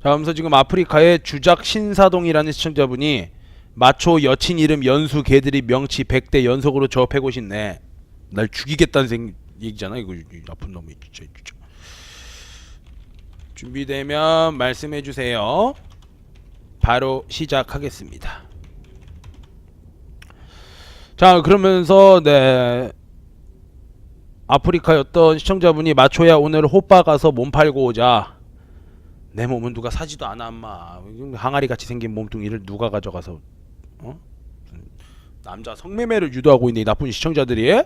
자, 그러면서 지금 아프리카의 주작 신사동이라는 시청자분이 마초 여친 이름 연수 개들이 명치 100대 연속으로 저 패고 싶네. 날 죽이겠다는 생 얘기잖아. 이거 이 나쁜 놈이 진짜 진짜. 준비되면 말씀해 주세요. 바로 시작하겠습니다. 자, 그러면서 네 아프리카였던 시청자분이 마초야 오늘 호빠 가서 몸 팔고 오자. 내 몸은 누가 사지도 않아 엄마. 항아리 같이 생긴 몸뚱이를 누가 가져가서 어? 남자 성매매를 유도하고 있는 이 나쁜 시청자들이.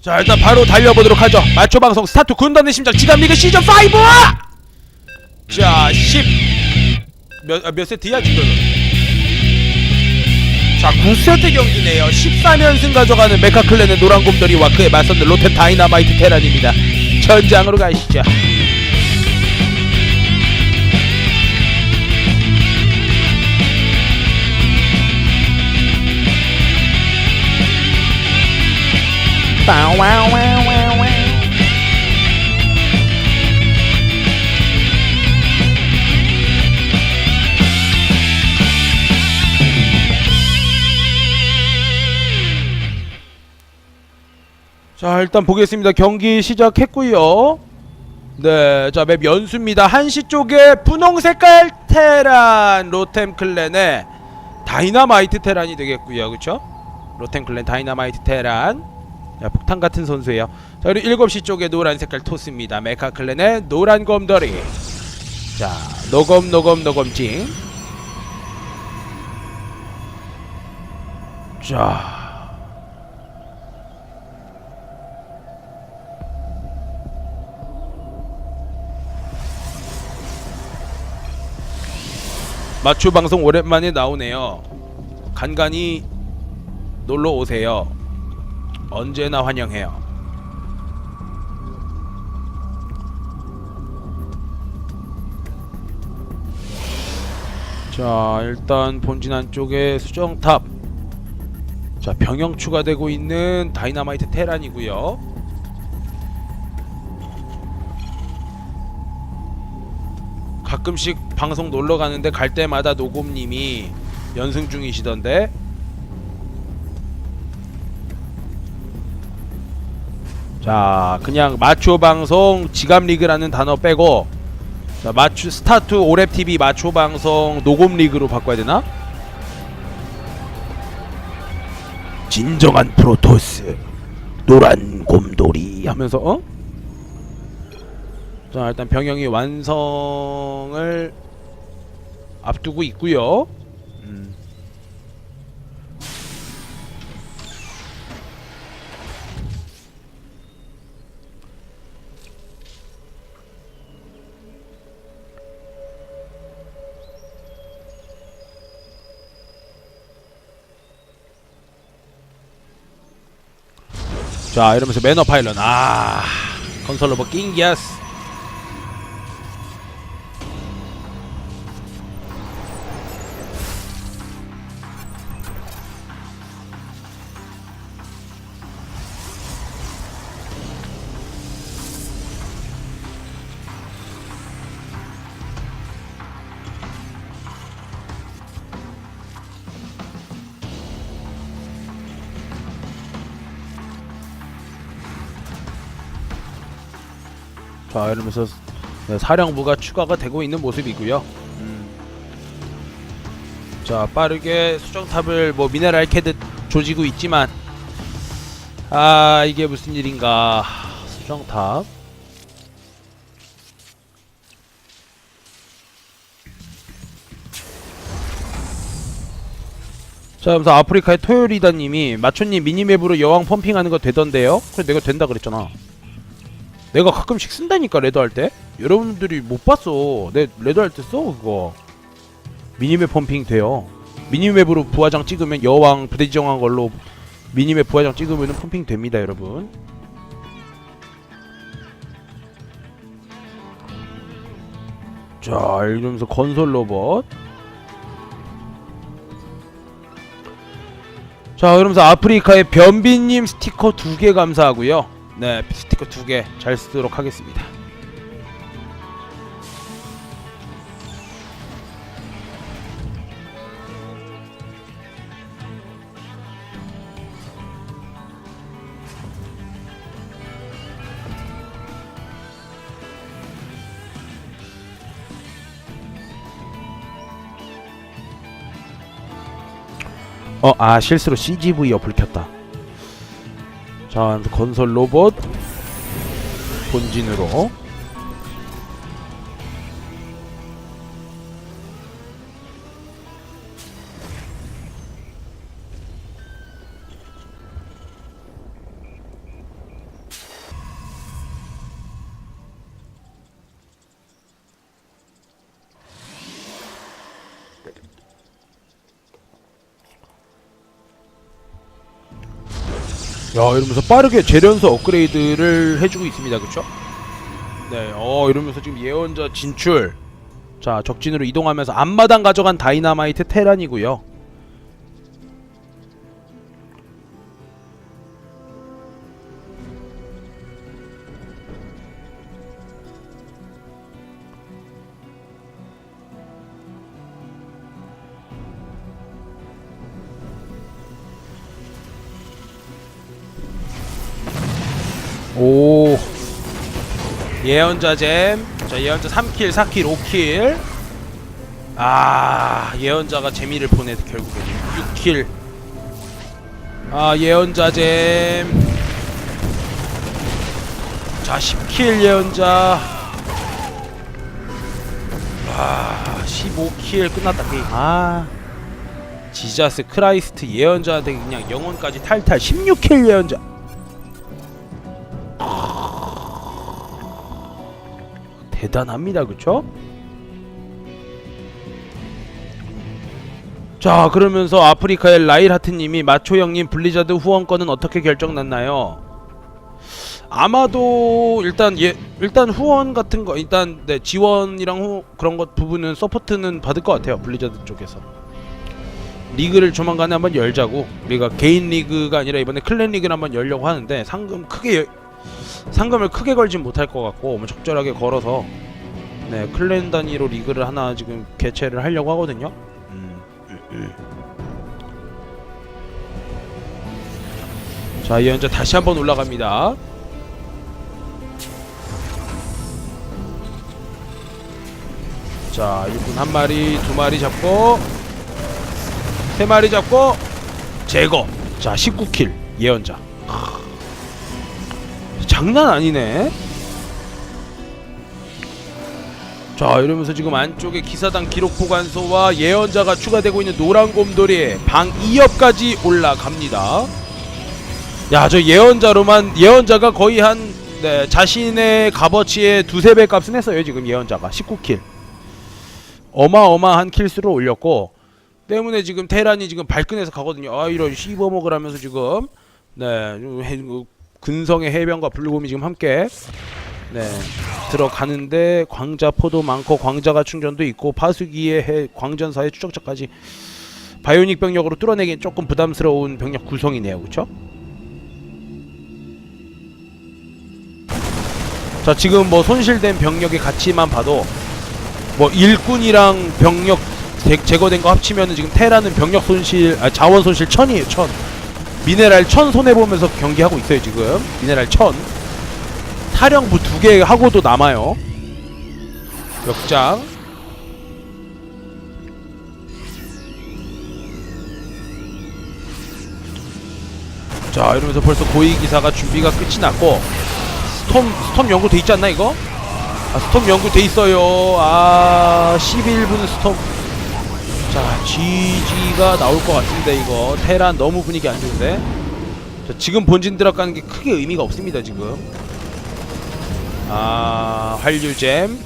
자 일단 바로 달려보도록 하죠. 마초 방송 스타트 군단의 심장 지감 리그 시즌 5. 자 10. 몇몇 세트야 지금? 자 9세트 경기네요 13연승 가져가는 메카클랜의 노란곰돌이와 그에 맞서는 롯데 다이나마이트 테란입니다 전장으로 가시죠 빠와와와와. 자 일단 보겠습니다 경기 시작했고요 네, 자 맵 연수입니다. 한시 쪽에 분홍 색깔 테란 로템 클랜의 다이나마이트 테란이 되겠고요, 그렇죠? 로템 클랜 다이나마이트 테란, 야, 폭탄 같은 선수예요. 자 그리고 7시 쪽에 노란 색깔 토스입니다. 메카 클랜의 노란 검더리. 자 노검 노검 노검징. 자. 마추 방송 오랜만에 나오네요. 간간히 놀러 오세요. 언제나 환영해요. 자, 일단 본진 안쪽에 수정탑. 자, 병영 추가되고 있는 다이나마이트 테란이고요. 가끔씩 방송 놀러 가는데 갈 때마다 노곰님이 연승 중이시던데. 자, 그냥 마초 방송 지갑 리그라는 단어 빼고 자, 마초 스타트 오랩 TV 마초 방송 노곰 리그로 바꿔야 되나? 진정한 프로토스 노란 곰돌이 하면서 어? 자 일단 병영이 완성을 앞두고 있고요. 음. 자 이러면서 매너 파일런 아 건설 로버 낑기야스 자 이러면서 네, 사령부가 추가가 되고 있는 모습이고요. 음. 자 빠르게 수정탑을 뭐 미네랄 캐듯 조지고 있지만 아 이게 무슨 일인가 수정탑 자 그래서 아프리카의 토요리다님이 마초님 미니맵으로 여왕 펌핑하는 거 되던데요? 그래 내가 된다 그랬잖아 내가 가끔씩 쓴다니까 레드 할 때. 여러분들이 못 봤어. 내 레드 할때 써 그거. 미니맵 펌핑 돼요. 미니맵으로 부화장 찍으면 여왕 부대 지정한 걸로 미니맵 부화장 찍으면 펌핑 됩니다, 여러분. 자, 이러면서 건설 로봇. 자, 그러면서 아프리카의 변비님 스티커 두 개 감사하고요. 네 스티커 두 개 잘 쓰도록 하겠습니다. 어, 아, 실수로 CGV 어플 켰다. 자, 건설 로봇 본진으로. 이러면서 빠르게 재련소 업그레이드를 해주고 있습니다. 그쵸? 네, 어 이러면서 지금 예언자 진출. 자 적진으로 이동하면서 앞마당 가져간 다이나마이트 테란이고요 예언자 잼. 자 예언자 3킬 4킬 5킬. 아 예언자가 재미를 보내 결국에 6킬. 아 예언자 잼 자 10킬 예언자. 아 15킬 끝났다 게임. 아 지자스 크라이스트 예언자한테 그냥 영혼까지 탈탈. 16킬 예언자 대단합니다 그쵸? 자 그러면서 아프리카의 라일하트님이 마초 형님 블리자드 후원권은 어떻게 결정났나요? 아마도 일단 예 일단 후원 같은 거 일단 네 지원이랑 후 그런 것 부분은 서포트는 받을 것 같아요 블리자드 쪽에서 리그를 조만간에 한번 열자고 우리가 개인 리그가 아니라 이번에 클랜 리그를 한번 열려고 하는데 상금 크게 열- 상금을 크게 걸진 못할 것 같고 뭐 적절하게 걸어서 네 클랜 단위로 리그를 하나 지금 개최를 하려고 하거든요. 음. 자 이현재 다시 한번 올라갑니다. 자 일꾼 한 마리 두 마리 잡고 세 마리 잡고 제거. 자 19킬 예언자. 장난 아니네. 자 이러면서 지금 안쪽에 기사단 기록 보관소와 예언자가 추가되고 있는 노란 곰돌이 방 2업까지 올라갑니다. 야 저 예언자로만 예언자가 거의 한 네, 자신의 값어치의 두세 배 값은 했어요 지금 예언자가 19킬. 어마어마한 킬수를 올렸고 때문에 지금 테란이 지금 발끈해서 가거든요. 아 이런 씹어먹을 하면서 지금 네 해- 근성의 해변과 블루곰이 지금 함께 네 들어가는데 광자포도 많고 광자가 충전도 있고 파수기의 해, 광전사의 추적자까지 바이오닉 병력으로 뚫어내기엔 조금 부담스러운 병력 구성이네요 그쵸? 자 지금 뭐 손실된 병력의 가치만 봐도 뭐 일꾼이랑 병력 제, 제거된 거 합치면은 지금 테라는 병력 손실 아 자원 손실 천이에요 천 미네랄 천 손해보면서 경기하고 있어요 지금. 미네랄 천. 타령부 두 개 하고도 남아요. 역장. 자 이러면서 벌써 고위기사가 준비가 끝이 났고. 스톰 스톰 연구 돼 있지 않나 이거? 아 스톰 연구 돼 있어요. 아 11분 스톰 자 GG가 나올 것 같은데 이거. 테란 너무 분위기 안 좋은데. 자, 지금 본진 들어가는 게 크게 의미가 없습니다 지금. 아 한류잼.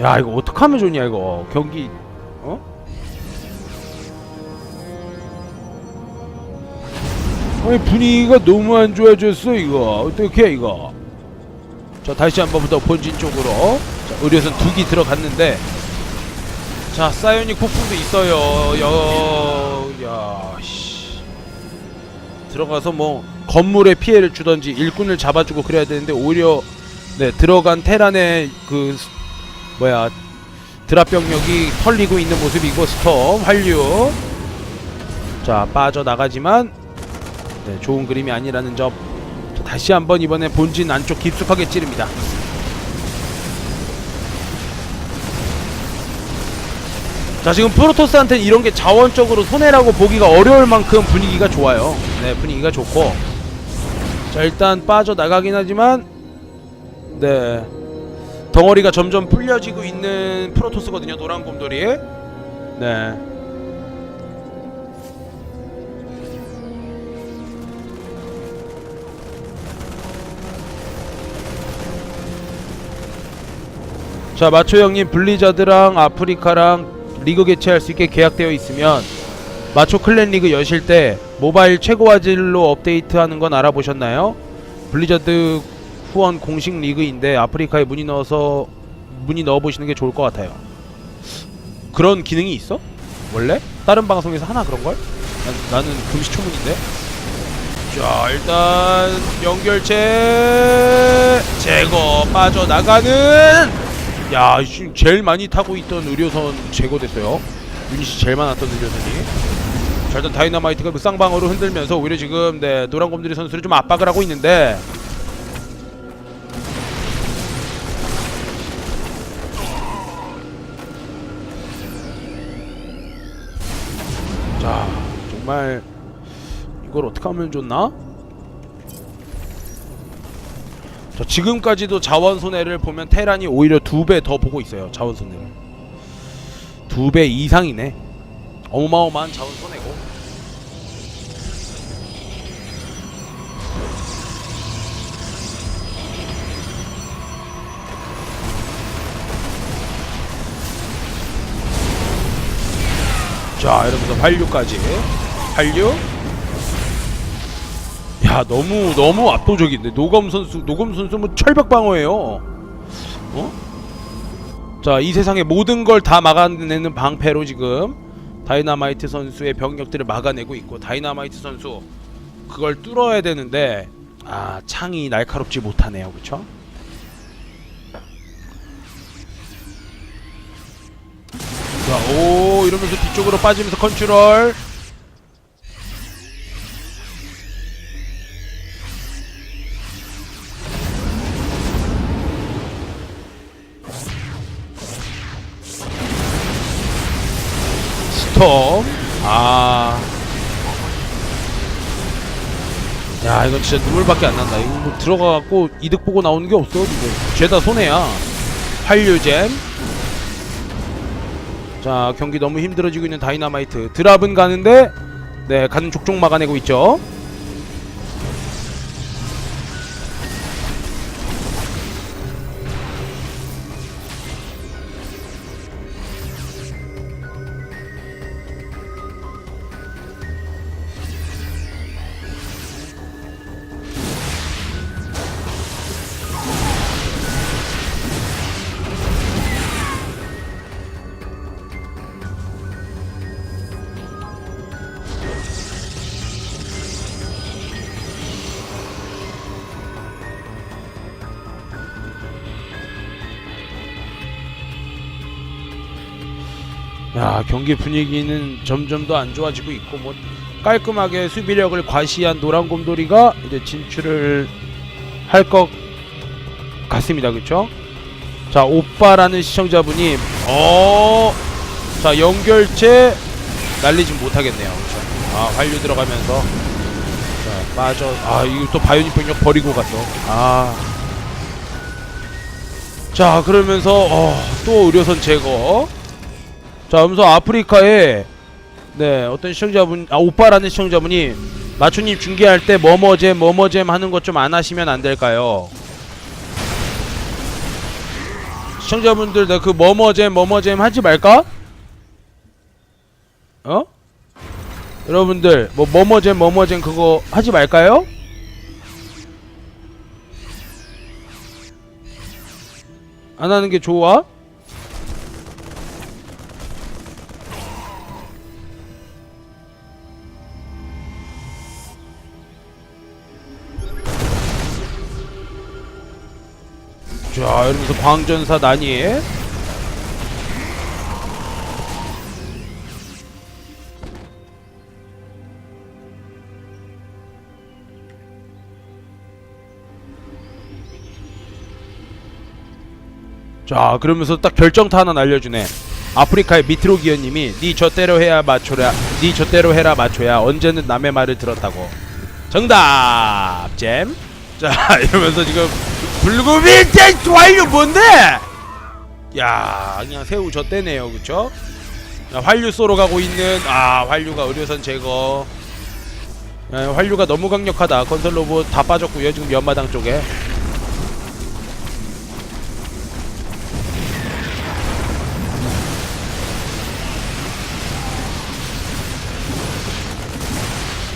야 이거 어떡하면 좋냐 이거. 경기 어? 아니 분위기가 너무 안 좋아졌어 이거. 어떻게 이거 자 다시 한 번부터 본진 쪽으로. 자 의료선 두기 들어갔는데. 자 사이오닉 폭풍도 있어요. 여... 야씨. 들어가서 뭐 건물에 피해를 주던지 일꾼을 잡아주고 그래야 되는데 오히려 네 들어간 테란의 그 스- 뭐야 드랍 병력이 털리고 있는 모습이고 스톰 한류. 자 빠져나가지만 네, 좋은 그림이 아니라는 점. 자, 다시 한번 이번에 본진 안쪽 깊숙하게 찌릅니다. 자 지금 프로토스한테는 이런 게 자원적으로 손해라고 보기가 어려울 만큼 분위기가 좋아요. 네 분위기가 좋고 자 일단 빠져나가긴 하지만 네 덩어리가 점점 풀려지고 있는 프로토스거든요 노란 곰돌이 네 자 마초 형님 블리자드랑 아프리카랑 리그 개최할 수 있게 계약되어 있으면 마초 클랜 리그 여실 때 모바일 최고 화질로 업데이트하는 건 알아보셨나요? 블리자드 후원 공식 리그인데 아프리카에 문의 넣어서 문의 넣어 보시는 게 좋을 것 같아요. 그런 기능이 있어? 원래? 다른 방송에서 하나 그런 걸? 난, 나는 금시초문인데. 자 일단 연결체 제거 빠져나가는 야 지금 제일 많이 타고 있던 의료선 제거됐어요. 유닛이 제일 많았던 의료선이. 자 일단 다이너마이트가 그 쌍방으로 흔들면서 오히려 지금 네 노란 곰돌이 선수를 좀 압박을 하고 있는데 자 정말 이걸 어떻게 하면 좋나? 자 지금까지도 자원 손해를 보면 테란이 오히려 두 배 더 보고 있어요 자원 손해를. 두 배 이상이네. 어마어마한 자원 손해고. 자 이러면서 활류까지. 활류 야 너무 너무 압도적인데 노검 선수 노검 선수 뭐 철벽 방어예요 어? 자 이 세상의 모든 걸 다 막아내는 방패로 지금 다이나마이트 선수의 병력들을 막아내고 있고 다이나마이트 선수 그걸 뚫어야 되는데 아 창이 날카롭지 못하네요 그쵸? 자, 오 이러면서 뒤쪽으로 빠지면서 컨트롤 스톰 아. 야 이건 진짜 눈물밖에 안 난다. 이거 뭐 들어가갖고 이득 보고 나오는 게 없어 이거. 죄다 손해야. 한류잼. 자 경기 너무 힘들어지고 있는 다이나마이트. 드랍은 가는데 네 가는 족족 막아내고 있죠 야 경기 분위기는 점점 더 안 좋아지고 있고 뭐 깔끔하게 수비력을 과시한 노란 곰돌이가 이제 진출을 할 것 같습니다. 그쵸? 자 오빠라는 시청자분이 어자 연결체 날리진 못하겠네요. 그쵸? 아 환류 들어가면서. 자 빠져. 아 이거 또 바이오닉 병력 버리고 갔어. 아. 자 그러면서 어, 또 의료선 제거 자, 음서 아프리카에 네 어떤 시청자분 아 오빠라는 시청자분이 마초님 중계할 때 뭐뭐잼 뭐뭐잼 하는 것 좀 안 하시면 안 될까요? 시청자분들 네, 그 뭐뭐잼 뭐뭐잼 하지 말까? 어? 여러분들 뭐 뭐뭐잼 뭐뭐잼 그거 하지 말까요? 안 하는 게 좋아? 자 이러면서 광전사 난이 자 그러면서 딱 결정타 하나 날려주네. 아프리카의 미트로기어님이 네 저대로 해야 마초야 네 저대로 해라 마초야 언제는 남의 말을 들었다고. 정답! 잼. 자 이러면서 지금 불구비 제 완료 뭔데? 야 그냥 새우 젖대네요 그쵸? 야, 활류 쏘러 가고 있는 아 활류가 의료선 제거 야, 활류가 너무 강력하다 건설 로봇 다 빠졌고요 지금 연마당 쪽에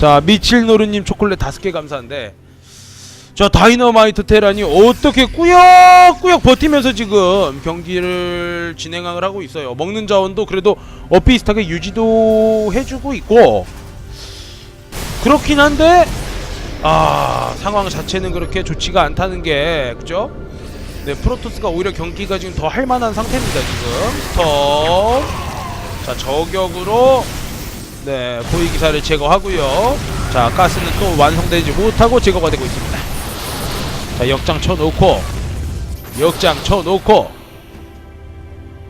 자 미칠노르님 초콜릿 다섯 개 감사한데 자 다이너마이트 테란이 어떻게 꾸역꾸역 버티면서 지금 경기를 진행을 하고 있어요. 먹는 자원도 그래도 어피스하게 유지도 해주고 있고. 그렇긴 한데 아 상황 자체는 그렇게 좋지가 않다는 게 그죠? 네 프로토스가 오히려 경기가 지금 더 할만한 상태입니다 지금. 스톱 자 저격으로 네 보이 기사를 제거하고요. 자 가스는 또 완성되지 못하고 제거가 되고 있습니다 자 역장 쳐놓고 역장 쳐놓고.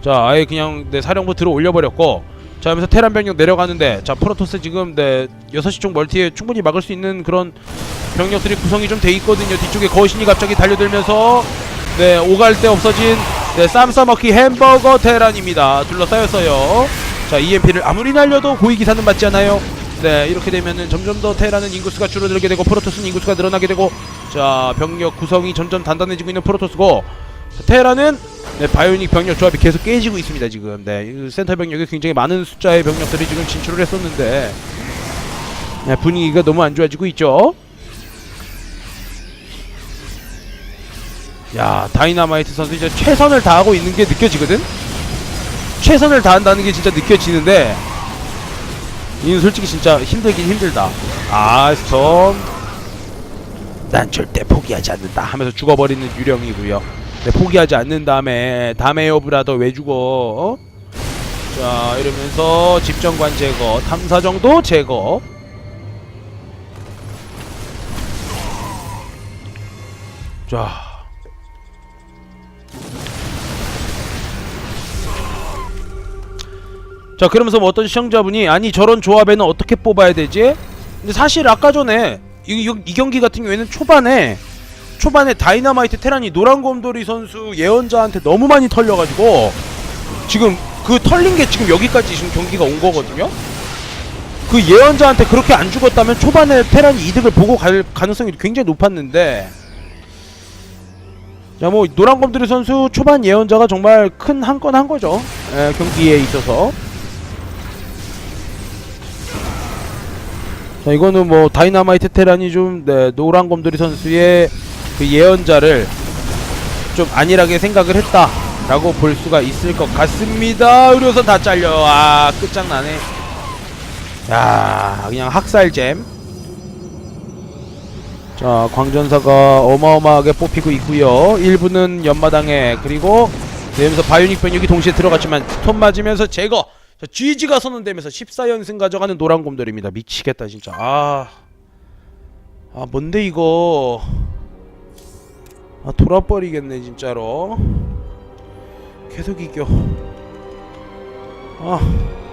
자 아예 그냥 네 사령부 들어 올려버렸고 자 하면서 테란 병력 내려가는데 자 프로토스 지금 네 6시 쪽 멀티에 충분히 막을 수 있는 그런 병력들이 구성이 좀 돼 있거든요. 뒤쪽에 거신이 갑자기 달려들면서 네 오갈 데 없어진 네 쌈싸먹기 햄버거 테란입니다. 둘러싸였어요. 자 EMP를 아무리 날려도 고위 기사는 맞지 않아요. 네 이렇게 되면은 점점 더 테라는 인구수가 줄어들게 되고 프로토스는 인구수가 늘어나게 되고 자 병력 구성이 점점 단단해지고 있는 프로토스고 테라는 네, 바이오닉 병력 조합이 계속 깨지고 있습니다 지금. 네이 센터 병력이 굉장히 많은 숫자의 병력들이 지금 진출을 했었는데 네, 분위기가 너무 안 좋아지고 있죠. 야 다이나마이트 선수 이제 최선을 다하고 있는 게 느껴지거든? 최선을 다한다는 게 진짜 느껴지는데 이는 솔직히 진짜 힘들긴 힘들다. 아 스톰 난 절대 포기하지 않는다 하면서 죽어버리는 유령이고요 네, 포기하지 않는 다음에 다음에 여브라더 왜 죽어 어? 자 이러면서 집정관 제거 탐사정도 제거 자 자 그러면서 뭐 어떤 시청자분이 아니 저런 조합에는 어떻게 뽑아야 되지? 근데 사실 아까 전에 이, 이, 이 경기 같은 경우에는 초반에 초반에 다이나마이트 테란이 노란 곰돌이 선수 예언자한테 너무 많이 털려가지고 지금 그 털린 게 지금 여기까지 지금 경기가 온 거거든요. 그 예언자한테 그렇게 안 죽었다면 초반에 테란이 이득을 보고 갈 가능성이 굉장히 높았는데 자 뭐 노란 곰돌이 선수 초반 예언자가 정말 큰 한 건한 거죠. 에, 경기에 있어서. 자 이거는 뭐 다이나마이트 테란이 좀 네, 노란 곰돌이 선수의 그 예언자를 좀 안일하게 생각을 했다 라고 볼 수가 있을 것 같습니다. 의료선 다 잘려. 아 끝장나네. 야 그냥 학살잼. 자 광전사가 어마어마하게 뽑히고 있고요. 1부는 연마당에 그리고 내면서 바이오닉 변력이 동시에 들어갔지만 스톱 맞으면서 제거. 자, GG가 선언되면서 14연승 가져가는 노란 곰돌입니다. 미치겠다 진짜. 아, 아 뭔데 이거? 아 돌아버리겠네 진짜로. 계속 이겨. 아. 아.